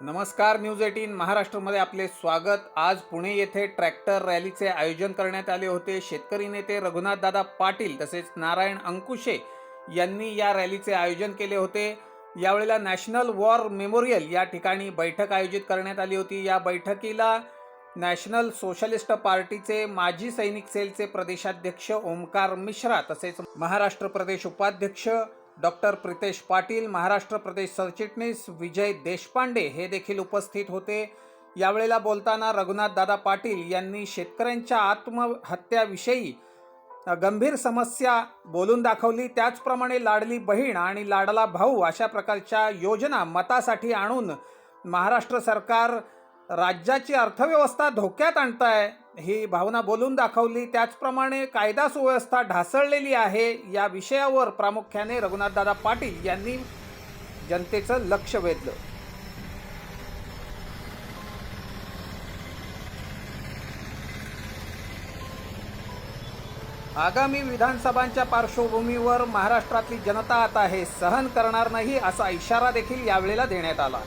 नमस्कार news eighteen महाराष्ट्रमध्ये आपले स्वागत. आज पुणे येथे ट्रॅक्टर रॅलीचे आयोजन करण्यात आले होते. शेतकरी नेते रघुनाथदादा पाटील तसेच नारायण अंकुशे यांनी या रॅलीचे आयोजन केले होते. यावेळेला नॅशनल वॉर मेमोरियल या ठिकाणी बैठक आयोजित करण्यात आली होती. या बैठकीला नॅशनल सोशलिस्ट पार्टीचे माजी सैनिक सेलचे प्रदेशाध्यक्ष ओमकार मिश्रा तसेच महाराष्ट्र प्रदेश उपाध्यक्ष डॉक्टर प्रितेश पाटील महाराष्ट्र प्रदेश सरचिटणीस विजय देशपांडे हे देखील उपस्थित होते. यावेळेला बोलताना रघुनाथदादा पाटील यांनी शेतकऱ्यांच्या आत्महत्याविषयी गंभीर समस्या बोलून दाखवली. त्याचप्रमाणे लाडली बहीण आणि लाडला भाऊ अशा प्रकारच्या योजना मतासाठी आणून महाराष्ट्र सरकार राज्याची अर्थव्यवस्था धोक्यात आणत आहे ही भावना बोलून दाखवली. त्याचप्रमाणे कायदा सुव्यवस्था ढासळलेली आहे. या विषयावर प्रामुख्याने रघुनाथदादा पाटील यांनी जनतेचं लक्ष वेधलं. आगामी विधानसभांच्या पार्श्वभूमीवर महाराष्ट्रातली जनता आता हे सहन करणार नाही असा इशारा देखील यावेळेला देण्यात आला.